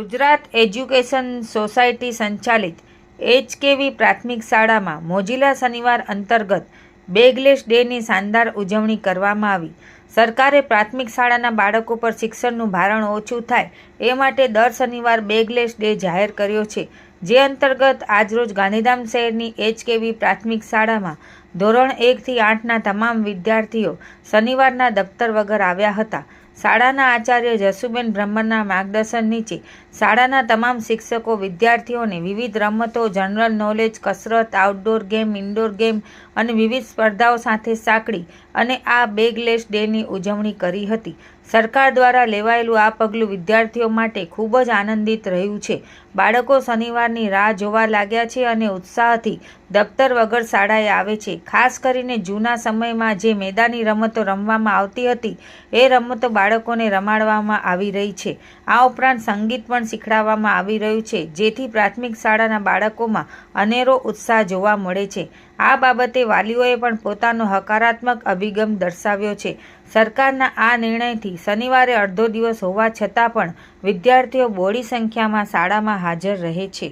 Gujarat education society સંચાલિત એચકેવી પ્રાથમિક શાળામાં મોજીલા શનિવાર અંતર્ગત બેગલેસ ડેની શાનદાર ઉજવણી કરવામાં આવી. સરકારે પ્રાથમિક શાળાના બાળકો પર શિક્ષણનું ભારણ ઓછું થાય એ માટે દર શનિવાર બેગલેસ ડે જાહેર કર્યો છે. જે અંતર્ગત આજરોજ ગાંધીધામ શહેરની એચકેવી પ્રાથમિક શાળામાં ધોરણ એકથી આઠના તમામ વિદ્યાર્થીઓ શનિવારના દફતર વગર આવ્યા હતા. શાળાના આચાર્ય જસુબેન બ્રહ્મના માર્ગદર્શન નીચે શાળાના તમામ શિક્ષકો, વિદ્યાર્થીઓને વિવિધ રમતો, જનરલ નોલેજ, કસરત આઉટડોર ગેમ ઇન્ડોર ગેમ અને વિવિધ સ્પર્ધાઓ સાથે સાંકળી અને આ બેગલેસ ડેની ઉજવણી કરી હતી. સરકાર દ્વારા લેવાયેલું આ પગલું વિદ્યાર્થીઓ માટે ખૂબ જ આનંદિત રહ્યું છે. બાળકો શનિવારની રાહ જોવા લાગ્યા છે અને ઉત્સાહથી દફતર વગર શાળાએ આવે છે. ખાસ કરીને જૂના સમયમાં જે મેદાની રમતો રમવામાં આવતી હતી, એ રમતો બાળકોને રમાડવામાં આવી રહી છે. આ ઉપરાંત સંગીત પણ શીખડાવવામાં આવી રહ્યું છે, જેથી પ્રાથમિક શાળાના બાળકોમાં અનેરો ઉત્સાહ જોવા મળે છે. આ બાબતે વાલીઓએ પણ પોતાનો હકારાત્મક અભિગમ દર્શાવ્યો છે. સરકારના આ નિર્ણયથી શનિવારે અડધો દિવસ હોવા છતાં પણ વિદ્યાર્થીઓ બોડી સંખ્યામાં શાળામાં હાજર રહે છે.